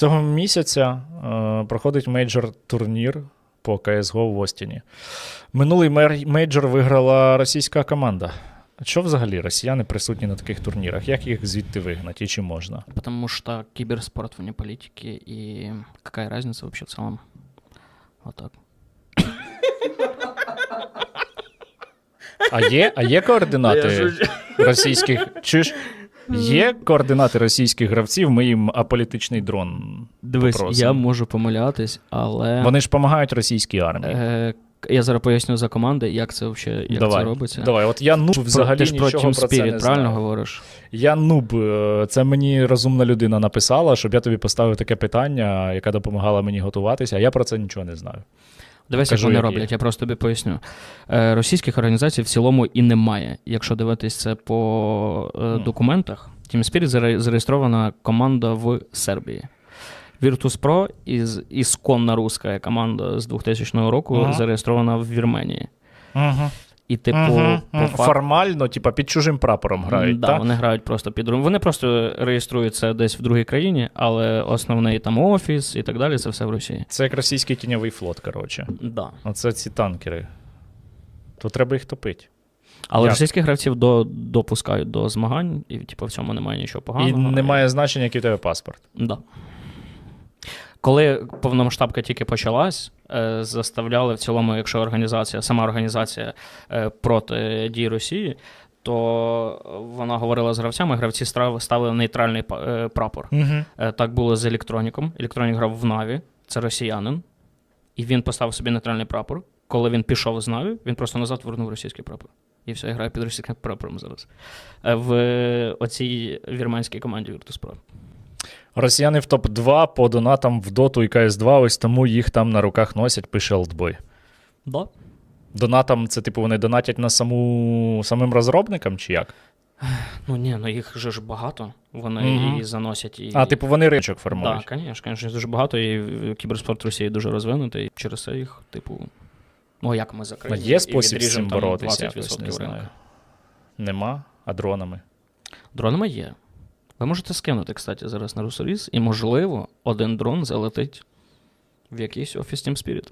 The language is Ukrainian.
Цього місяця е, проходить мейджор турнір по CSGO в Остіні. Минулий мейджор виграла російська команда. Що взагалі росіяни присутні на таких турнірах? Як їх звідти вигнати і чи можна? Потому что киберспорт вне политики, и какая разница вообще в целом? Вот так. А є, а є координати російських. Чуєш? Є координати російських гравців, ми їм аполітичний дрон. Дивись, попросимо. я можу помилятись, але Вони ж допомагають російській армії. е, я зараз поясню за команди, як це взагалі як давай, це робиться. давай, от я нуб взагалі ти ж про нічого про це Spirit, не правильно знаю. говориш? Я нуб. е, Це мені розумна людина написала, щоб я тобі поставив таке питання, яка допомагала мені готуватися, а я про це нічого не знаю. Дивись, як вони які. роблять, я просто тобі поясню. Е, російських організацій в цілому і немає. Якщо дивитись це по е, документах, Team Spirit зареєстрована команда в Сербії. Virtus.pro із ісконна руська команда з 2000 року Ага. зареєстрована в Вірменії. Угу. І, типу, по факту. Формально, типа, під чужим прапором грають. да, так? вони грають просто під. Вони просто реєструються десь в другій країні, але основний там офіс і так далі це все в Росії. Це як російський тіньовий флот, коротше. Да. Оце ці танкери. То треба їх топити. Але Як? російських гравців до, допускають до змагань, і типу, в цьому немає нічого поганого. І немає значення, який у тебе паспорт. Да. Коли повномасштабка тільки почалась, е, заставляли в цілому, якщо організація, сама організація е, проти дій Росії, то вона говорила з гравцями, гравці ставили нейтральний е, прапор. Угу. Так було з електроніком. Електронік грав в Наві, це росіянин, і він поставив собі нейтральний прапор. Коли він пішов з Наві, він просто назад вернув російський прапор. І все, я граю під російським прапором зараз. В оцій вірменській команді Virtus.pro. Росіяни в топ-2 по донатам в Доту і КС2, ось тому їх там на руках носять, пише Олдбой. Да. Донатам це, типу, вони донатять на саму самим розробникам, чи як? Ну ні, ну їх же ж багато. Вони Мгм. і заносять, і. А, типу, вони риночок Так, да, звісно, звісно, дуже багато, і кіберспорт Росії дуже розвинутий. І через це їх, типу. Ну, як ми закриємо? є спосіб з цим боротися якось, не знаю. Нема, а дронами. Дронами є. Ви можете скинути, кстати, зараз на Русоріз, і, можливо, один дрон залетить в якийсь офіс Team Spirit.